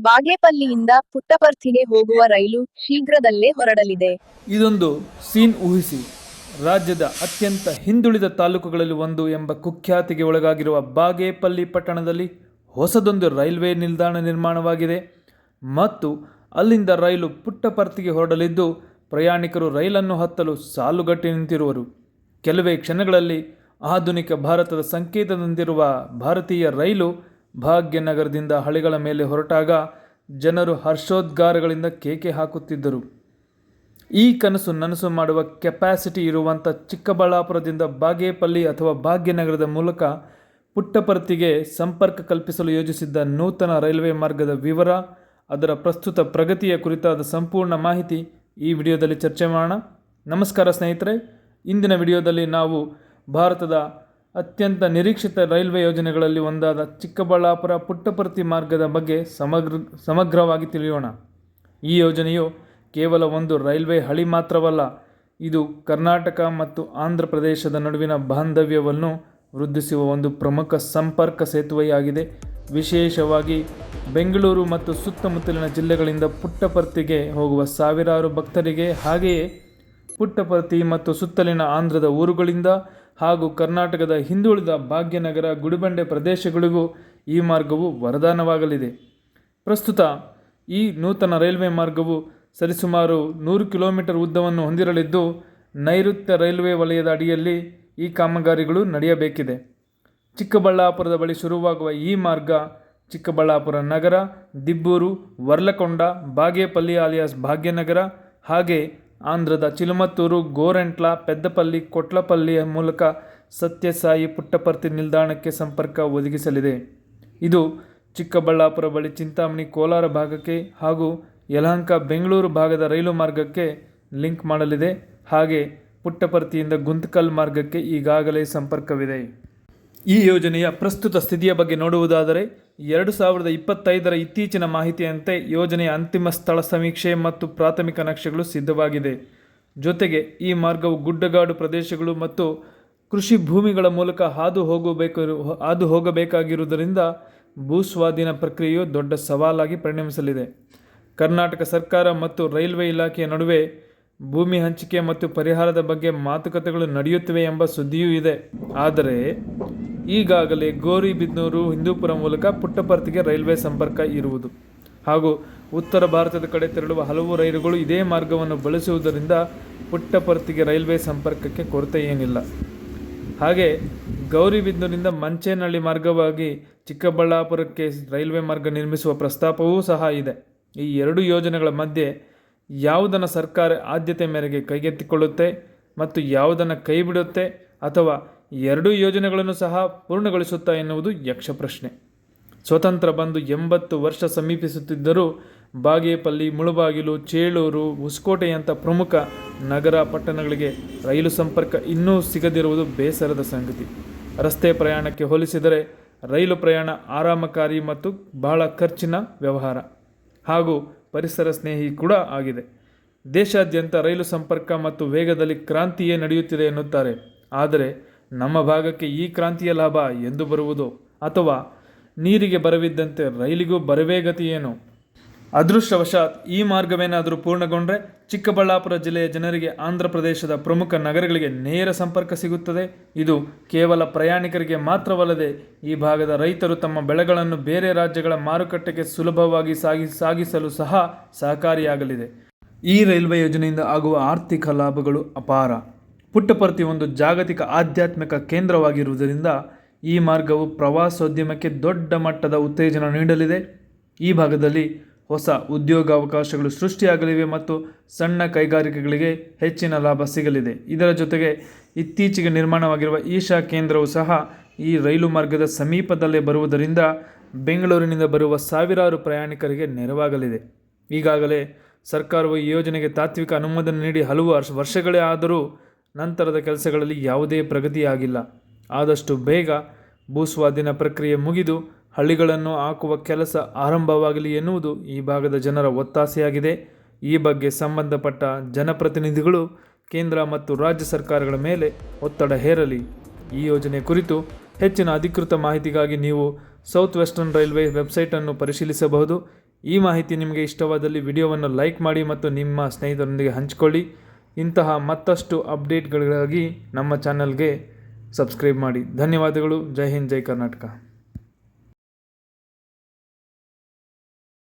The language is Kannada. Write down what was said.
ಬಾಗೇಪಲ್ಲಿಯಿಂದ ಪುಟ್ಟಪರ್ತಿಗೆ ಹೋಗುವ ರೈಲು ಶೀಘ್ರದಲ್ಲೇ ಹೊರಡಲಿದೆ. ಇದೊಂದು ಸೀನ್ ಊಹಿಸಿ. ರಾಜ್ಯದ ಅತ್ಯಂತ ಹಿಂದುಳಿದ ತಾಲೂಕುಗಳಲ್ಲಿ ಒಂದು ಎಂಬ ಕುಖ್ಯಾತಿಗೆ ಒಳಗಾಗಿರುವ ಬಾಗೇಪಲ್ಲಿ ಪಟ್ಟಣದಲ್ಲಿ ಹೊಸದೊಂದು ರೈಲ್ವೆ ನಿಲ್ದಾಣ ನಿರ್ಮಾಣವಾಗಿದೆ. ಮತ್ತು ಅಲ್ಲಿಂದ ರೈಲು ಪುಟ್ಟಪರ್ತಿಗೆ ಹೊರಡಲಿದ್ದು, ಪ್ರಯಾಣಿಕರು ರೈಲನ್ನು ಹತ್ತಲು ಸಾಲುಗಟ್ಟಿ ನಿಂತಿರುವರು. ಕೆಲವೇ ಕ್ಷಣಗಳಲ್ಲಿ ಆಧುನಿಕ ಭಾರತದ ಸಂಕೇತದಂತಿರುವ ಭಾರತೀಯ ರೈಲು ಭಾಗ್ಯನಗರದಿಂದ ಹಳಿಗಳ ಮೇಲೆ ಹೊರಟಾಗ ಜನರು ಹರ್ಷೋದ್ಗಾರಗಳಿಂದ ಕೇಕೆ ಹಾಕುತ್ತಿದ್ದರು. ಈ ಕನಸು ನನಸು ಮಾಡುವ ಕೆಪಾಸಿಟಿ ಇರುವಂಥ ಚಿಕ್ಕಬಳ್ಳಾಪುರದಿಂದ ಬಾಗೇಪಲ್ಲಿ ಅಥವಾ ಭಾಗ್ಯನಗರದ ಮೂಲಕ ಪುಟ್ಟಪರ್ತಿಗೆ ಸಂಪರ್ಕ ಕಲ್ಪಿಸಲು ಯೋಜಿಸಿದ್ದ ನೂತನ ರೈಲ್ವೆ ಮಾರ್ಗದ ವಿವರ, ಅದರ ಪ್ರಸ್ತುತ ಪ್ರಗತಿಯ ಕುರಿತಾದ ಸಂಪೂರ್ಣ ಮಾಹಿತಿ ಈ ವಿಡಿಯೋದಲ್ಲಿ ಚರ್ಚೆ ಮಾಡೋಣ. ನಮಸ್ಕಾರ ಸ್ನೇಹಿತರೆ, ಇಂದಿನ ವಿಡಿಯೋದಲ್ಲಿ ನಾವು ಭಾರತದ ಅತ್ಯಂತ ನಿರೀಕ್ಷಿತ ರೈಲ್ವೆ ಯೋಜನೆಗಳಲ್ಲಿ ಒಂದಾದ ಚಿಕ್ಕಬಳ್ಳಾಪುರ ಪುಟ್ಟಪರ್ತಿ ಮಾರ್ಗದ ಬಗ್ಗೆ ಸಮಗ್ರ, ಸಮಗ್ರವಾಗಿ ತಿಳಿಯೋಣ. ಈ ಯೋಜನೆಯು ಕೇವಲ ಒಂದು ರೈಲ್ವೆ ಹಳಿ ಮಾತ್ರವಲ್ಲ, ಇದು ಕರ್ನಾಟಕ ಮತ್ತು ಆಂಧ್ರ ಪ್ರದೇಶದ ನಡುವಿನ ಬಾಂಧವ್ಯವನ್ನು ವೃದ್ಧಿಸುವ ಒಂದು ಪ್ರಮುಖ ಸಂಪರ್ಕ ಸೇತುವೆಯಾಗಿದೆ. ವಿಶೇಷವಾಗಿ ಬೆಂಗಳೂರು ಮತ್ತು ಸುತ್ತಮುತ್ತಲಿನ ಜಿಲ್ಲೆಗಳಿಂದ ಪುಟ್ಟಪರ್ತಿಗೆ ಹೋಗುವ ಸಾವಿರಾರು ಭಕ್ತರಿಗೆ, ಹಾಗೆಯೇ ಪುಟ್ಟಪರ್ತಿ ಮತ್ತು ಸುತ್ತಲಿನ ಆಂಧ್ರದ ಊರುಗಳಿಂದ ಹಾಗೂ ಕರ್ನಾಟಕದ ಹಿಂದುಳಿದ ಭಾಗ್ಯನಗರ, ಗುಡಿಬಂಡೆ ಪ್ರದೇಶಗಳಿಗೂ ಈ ಮಾರ್ಗವು ವರದಾನವಾಗಲಿದೆ. ಪ್ರಸ್ತುತ ಈ ನೂತನ ರೈಲ್ವೆ ಮಾರ್ಗವು ಸರಿಸುಮಾರು ನೂರು ಕಿಲೋಮೀಟರ್ ಉದ್ದವನ್ನು ಹೊಂದಿರಲಿದ್ದು, ನೈಋತ್ಯ ರೈಲ್ವೆ ವಲಯದ ಅಡಿಯಲ್ಲಿ ಈ ಕಾಮಗಾರಿಗಳು ನಡೆಯಬೇಕಿದೆ. ಚಿಕ್ಕಬಳ್ಳಾಪುರದ ಬಳಿ ಶುರುವಾಗುವ ಈ ಮಾರ್ಗ ಚಿಕ್ಕಬಳ್ಳಾಪುರ ನಗರ, ದಿಬ್ಬೂರು, ವರ್ಲಕೊಂಡ, ಬಾಗೇಪಲ್ಲಿ ಆಲಿಯಾಸ್ ಭಾಗ್ಯನಗರ ಹಾಗೆ ಆಂಧ್ರದ ಚಿಲುಮತ್ತೂರು, ಗೋರೆಂಟ್ಲ, ಪೆದ್ದಪಲ್ಲಿ ಕೊಟ್ಲಪಲ್ಲಿಯ ಮೂಲಕ ಸತ್ಯಸಾಯಿ ಪುಟ್ಟಪರ್ತಿ ನಿಲ್ದಾಣಕ್ಕೆ ಸಂಪರ್ಕ ಒದಗಿಸಲಿದೆ. ಇದು ಚಿಕ್ಕಬಳ್ಳಾಪುರ ಬಳಿ ಚಿಂತಾಮಣಿ ಕೋಲಾರ ಭಾಗಕ್ಕೆ ಹಾಗೂ ಯಲಹಂಕ ಬೆಂಗಳೂರು ಭಾಗದ ರೈಲು ಮಾರ್ಗಕ್ಕೆ ಲಿಂಕ್ ಮಾಡಲಿದೆ. ಹಾಗೆ ಪುಟ್ಟಪರ್ತಿಯಿಂದ ಗುಂತಕಲ್ ಮಾರ್ಗಕ್ಕೆ ಈಗಾಗಲೇ ಸಂಪರ್ಕವಿದೆ. ಈ ಯೋಜನೆಯ ಪ್ರಸ್ತುತ ಸ್ಥಿತಿಯ ಬಗ್ಗೆ ನೋಡುವುದಾದರೆ, ಎರಡು ಸಾವಿರದ ಇಪ್ಪತ್ತೈದರ ಇತ್ತೀಚಿನ ಮಾಹಿತಿಯಂತೆ ಯೋಜನೆಯ ಅಂತಿಮ ಸ್ಥಳ ಸಮೀಕ್ಷೆ ಮತ್ತು ಪ್ರಾಥಮಿಕ ನಕ್ಷೆಗಳು ಸಿದ್ಧವಾಗಿದೆ. ಜೊತೆಗೆ ಈ ಮಾರ್ಗವು ಗುಡ್ಡಗಾಡು ಪ್ರದೇಶಗಳು ಮತ್ತು ಕೃಷಿ ಭೂಮಿಗಳ ಮೂಲಕ ಹಾದು ಹೋಗಬೇಕು, ಹಾದು ಹೋಗಬೇಕಾಗಿರುವುದರಿಂದ ಭೂಸ್ವಾಧೀನ ಪ್ರಕ್ರಿಯೆಯು ದೊಡ್ಡ ಸವಾಲಾಗಿ ಪರಿಣಮಿಸಲಿದೆ. ಕರ್ನಾಟಕ ಸರ್ಕಾರ ಮತ್ತು ರೈಲ್ವೆ ಇಲಾಖೆಯ ನಡುವೆ ಭೂಮಿ ಹಂಚಿಕೆ ಮತ್ತು ಪರಿಹಾರದ ಬಗ್ಗೆ ಮಾತುಕತೆಗಳು ನಡೆಯುತ್ತಿವೆ ಎಂಬ ಸುದ್ದಿಯೂ ಇದೆ. ಆದರೆ ಈಗಾಗಲೇ ಗೋರಿಬಿದ್ನೂರು ಹಿಂದೂಪುರ ಮೂಲಕ ಪುಟ್ಟಪರ್ತಿಗೆ ರೈಲ್ವೆ ಸಂಪರ್ಕ ಇರುವುದು. ಹಾಗೂ ಉತ್ತರ ಭಾರತದ ಕಡೆ ತೆರಳುವ ಹಲವು ರೈಲುಗಳು ಇದೇ ಮಾರ್ಗವನ್ನು ಬಳಸುವುದರಿಂದ ಪುಟ್ಟಪರ್ತಿಗೆ ರೈಲ್ವೆ ಸಂಪರ್ಕಕ್ಕೆ ಕೊರತೆ ಏನಿಲ್ಲ. ಹಾಗೆ ಗೌರಿಬಿದನೂರಿನಿಂದ ಮಂಚೇನಹಳ್ಳಿ ಮಾರ್ಗವಾಗಿ ಚಿಕ್ಕಬಳ್ಳಾಪುರಕ್ಕೆ ರೈಲ್ವೆ ಮಾರ್ಗ ನಿರ್ಮಿಸುವ ಪ್ರಸ್ತಾಪವೂ ಸಹ ಇದೆ. ಈ ಎರಡು ಯೋಜನೆಗಳ ಮಧ್ಯೆ ಯಾವುದನ್ನು ಸರ್ಕಾರ ಆದ್ಯತೆ ಮೇರೆಗೆ ಕೈಗೆತ್ತಿಕೊಳ್ಳುತ್ತೆ ಮತ್ತು ಯಾವುದನ್ನು ಕೈಬಿಡುತ್ತೆ ಅಥವಾ ಎರಡೂ ಯೋಜನೆಗಳನ್ನು ಸಹ ಪೂರ್ಣಗೊಳಿಸುತ್ತಾ ಎನ್ನುವುದು ಯಕ್ಷ ಪ್ರಶ್ನೆ. ಸ್ವತಂತ್ರ ಬಂದು ಎಂಬತ್ತು ವರ್ಷ ಸಮೀಪಿಸುತ್ತಿದ್ದರೂ ಬಾಗೇಪಲ್ಲಿ, ಮುಳುಬಾಗಿಲು, ಚೇಳೂರು, ಹೊಸಕೋಟೆಯಂಥ ಪ್ರಮುಖ ನಗರ ಪಟ್ಟಣಗಳಿಗೆ ರೈಲು ಸಂಪರ್ಕ ಇನ್ನೂ ಸಿಗದಿರುವುದು ಬೇಸರದ ಸಂಗತಿ. ರಸ್ತೆ ಪ್ರಯಾಣಕ್ಕೆ ಹೋಲಿಸಿದರೆ ರೈಲು ಪ್ರಯಾಣ ಆರಾಮಕಾರಿ ಮತ್ತು ಬಹಳ ಖರ್ಚಿನ ವ್ಯವಹಾರ. ಹಾಗೂ ಪರಿಸರ ಸ್ನೇಹಿ ಕೂಡ ಆಗಿದೆ. ದೇಶಾದ್ಯಂತ ರೈಲು ಸಂಪರ್ಕ ಮತ್ತು ವೇಗದಲ್ಲಿ ಕ್ರಾಂತಿಯೇ ನಡೆಯುತ್ತಿದೆ ಎನ್ನುತ್ತಾರೆ. ಆದರೆ ನಮ್ಮ ಭಾಗಕ್ಕೆ ಈ ಕ್ರಾಂತಿಯ ಲಾಭ ಎಂದು ಬರುವುದು ಅಥವಾ ನೀರಿಗೆ ಬರವಿದ್ದಂತೆ ರೈಲಿಗೂ ಬರವೇ ಏನು? ಅದೃಷ್ಟವಶಾತ್ ಈ ಮಾರ್ಗವೇನಾದರೂ ಪೂರ್ಣಗೊಂಡ್ರೆ ಚಿಕ್ಕಬಳ್ಳಾಪುರ ಜಿಲ್ಲೆಯ ಜನರಿಗೆ ಆಂಧ್ರ ಪ್ರದೇಶದ ಪ್ರಮುಖ ನಗರಗಳಿಗೆ ನೇರ ಸಂಪರ್ಕ ಸಿಗುತ್ತದೆ. ಇದು ಕೇವಲ ಪ್ರಯಾಣಿಕರಿಗೆ ಮಾತ್ರವಲ್ಲದೆ ಈ ಭಾಗದ ರೈತರು ತಮ್ಮ ಬೆಳೆಗಳನ್ನು ಬೇರೆ ರಾಜ್ಯಗಳ ಮಾರುಕಟ್ಟೆಗೆ ಸುಲಭವಾಗಿ ಸಾಗಿ ಸಾಗಿಸಲು ಸಹ ಸಹಕಾರಿಯಾಗಲಿದೆ. ಈ ರೈಲ್ವೆ ಯೋಜನೆಯಿಂದ ಆಗುವ ಆರ್ಥಿಕ ಲಾಭಗಳು ಅಪಾರ. ಪುಟ್ಟಪರ್ತಿ ಒಂದು ಜಾಗತಿಕ ಆಧ್ಯಾತ್ಮಿಕ ಕೇಂದ್ರವಾಗಿರುವುದರಿಂದ ಈ ಮಾರ್ಗವು ಪ್ರವಾಸೋದ್ಯಮಕ್ಕೆ ದೊಡ್ಡ ಮಟ್ಟದ ಉತ್ತೇಜನ ನೀಡಲಿದೆ. ಈ ಭಾಗದಲ್ಲಿ ಹೊಸ ಉದ್ಯೋಗಾವಕಾಶಗಳು ಸೃಷ್ಟಿಯಾಗಲಿವೆ ಮತ್ತು ಸಣ್ಣ ಕೈಗಾರಿಕೆಗಳಿಗೆ ಹೆಚ್ಚಿನ ಲಾಭ ಸಿಗಲಿದೆ. ಇದರ ಜೊತೆಗೆ ಇತ್ತೀಚೆಗೆ ನಿರ್ಮಾಣವಾಗಿರುವ ಈಶಾ ಕೇಂದ್ರವು ಸಹ ಈ ರೈಲು ಮಾರ್ಗದ ಸಮೀಪದಲ್ಲೇ ಬರುವುದರಿಂದ ಬೆಂಗಳೂರಿನಿಂದ ಬರುವ ಸಾವಿರಾರು ಪ್ರಯಾಣಿಕರಿಗೆ ನೆರವಾಗಲಿದೆ. ಈಗಾಗಲೇ ಸರ್ಕಾರವು ಈ ಯೋಜನೆಗೆ ತಾತ್ವಿಕ ಅನುಮೋದನೆ ನೀಡಿ ಹಲವು ವರ್ಷ ವರ್ಷಗಳೇ ಆದರೂ ನಂತರದ ಕೆಲಸಗಳಲ್ಲಿ ಯಾವುದೇ ಪ್ರಗತಿಯಾಗಿಲ್ಲ. ಆದಷ್ಟು ಬೇಗ ಭೂಸ್ವಾಧೀನ ಪ್ರಕ್ರಿಯೆ ಮುಗಿದು ಹಳ್ಳಿಗಳನ್ನು ಹಾಕುವ ಕೆಲಸ ಆರಂಭವಾಗಲಿ ಎನ್ನುವುದು ಈ ಭಾಗದ ಜನರ ಒತ್ತಾಸೆಯಾಗಿದೆ. ಈ ಬಗ್ಗೆ ಸಂಬಂಧಪಟ್ಟ ಜನಪ್ರತಿನಿಧಿಗಳು ಕೇಂದ್ರ ಮತ್ತು ರಾಜ್ಯ ಸರ್ಕಾರಗಳ ಮೇಲೆ ಒತ್ತಡ ಹೇರಲಿ. ಈ ಯೋಜನೆ ಕುರಿತು ಹೆಚ್ಚಿನ ಅಧಿಕೃತ ಮಾಹಿತಿಗಾಗಿ ನೀವು ಸೌತ್ ವೆಸ್ಟರ್ನ್ ರೈಲ್ವೆ ವೆಬ್ಸೈಟನ್ನು ಪರಿಶೀಲಿಸಬಹುದು. ಈ ಮಾಹಿತಿ ನಿಮಗೆ ಇಷ್ಟವಾದಲ್ಲಿ ವಿಡಿಯೋವನ್ನು ಲೈಕ್ ಮಾಡಿ ಮತ್ತು ನಿಮ್ಮ ಸ್ನೇಹಿತರೊಂದಿಗೆ ಹಂಚಿಕೊಳ್ಳಿ. ಇಂತಹ ಮತ್ತಷ್ಟು ಅಪ್ಡೇಟ್ಗಳಿಗಾಗಿ ನಮ್ಮ ಚಾನಲ್ಗೆ ಸಬ್ಸ್ಕ್ರೈಬ್ ಮಾಡಿ. ಧನ್ಯವಾದಗಳು. ಜೈ ಹಿಂದ್ ಜೈ ಕರ್ನಾಟಕ.